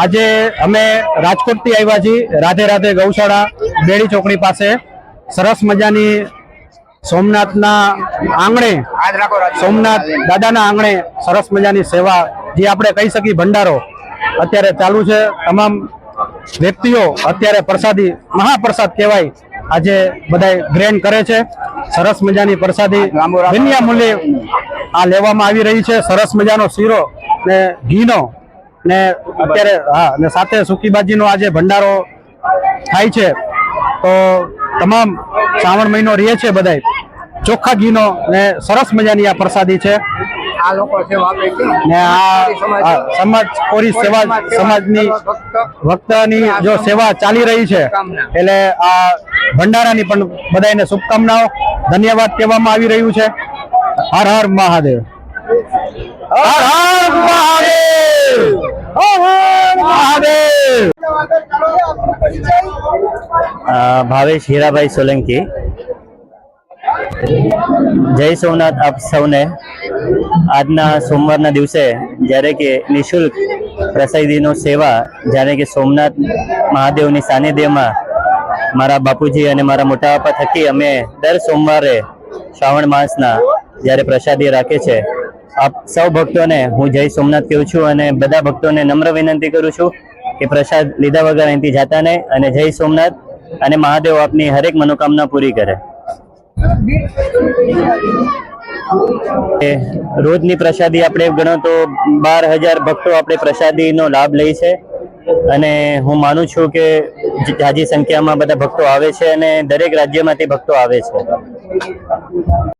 આજે અમે રાજકોટથી આવ્યા છીએ. રાધે રાધે ગૌશાળા બેડી ચોકડી પાસે. સરસ મજાની સોમનાથના આંગણે સોમનાથ દાદાના આંગણે સરસ મજાની સેવા જે આપણે કહી શકીએ ભંડારો અત્યારે ચાલુ છે. તમામ વ્યક્તિઓ અત્યારે પ્રસાદી મહાપ્રસાદ કહેવાય આજે બધા ગ્રહણ કરે છે. સરસ મજાની પ્રસાદી વિન્યા મૂલ્યે આ લેવામાં આવી રહી છે. સરસ મજાનો શીરો ને ઘીનો ને અત્યારે હા ને સાથે સુકીબાજીનો આજે ભંડારો થાય છે. તો તમામ શ્રાવણ મહિનો રહે છે બધાય. ચોખ્ખા ઘીનો ને સરસ મજાની આ પ્રસાદી છે. આ લોકો સેવા આપે છે. ને આ આ સમાજ કોરી સેવા સમાજની ભક્તની જો સેવા ચાલી રહી છે એટલે આ ભંડારાની પણ બધાને શુભકામનાઓ. ધન્યવાદ કહેવામાં આવી રહ્યું છે. હર હર મહાદેવ. હર હર મહાદેવ! હર હર મહાદેવ! ભાવેશ હીરાભાઈ સોલંકી. જય સોમનાથ આપ સૌને. આજના સોમવારના દિવસે જ્યારે કે નિશુલ્ક પ્રસાદીનો સેવા જ્યારે કે સોમનાથ મહાદેવની સાનિધ્યમાં મારા બાપુજી અને મારા મોટા બાપા થકી અમે દર સોમવારે શ્રાવણ માસના જ્યારે પ્રસાદી રાખે છે આપ સૌ ભક્તોને હું જય સોમનાથ કહું છું અને બધા ભક્તોને નમ્ર વિનંતી કરું છું કે પ્રસાદ લીધા વગર અહીંથી જાતા નહીં અને જય સોમનાથ અને મહાદેવ આપની હરેક મનોકામના પૂરી કરે. રોજની પ્રસાદી આપણે ગણો તો બાર હજાર ભક્તો આપણે પ્રસાદીનો લાભ લે છે અને હું માનું છું કે જાજી સંખ્યામાં બધા ભક્તો આવે છે અને દરેક રાજ્યમાંથી ભક્તો આવે છે.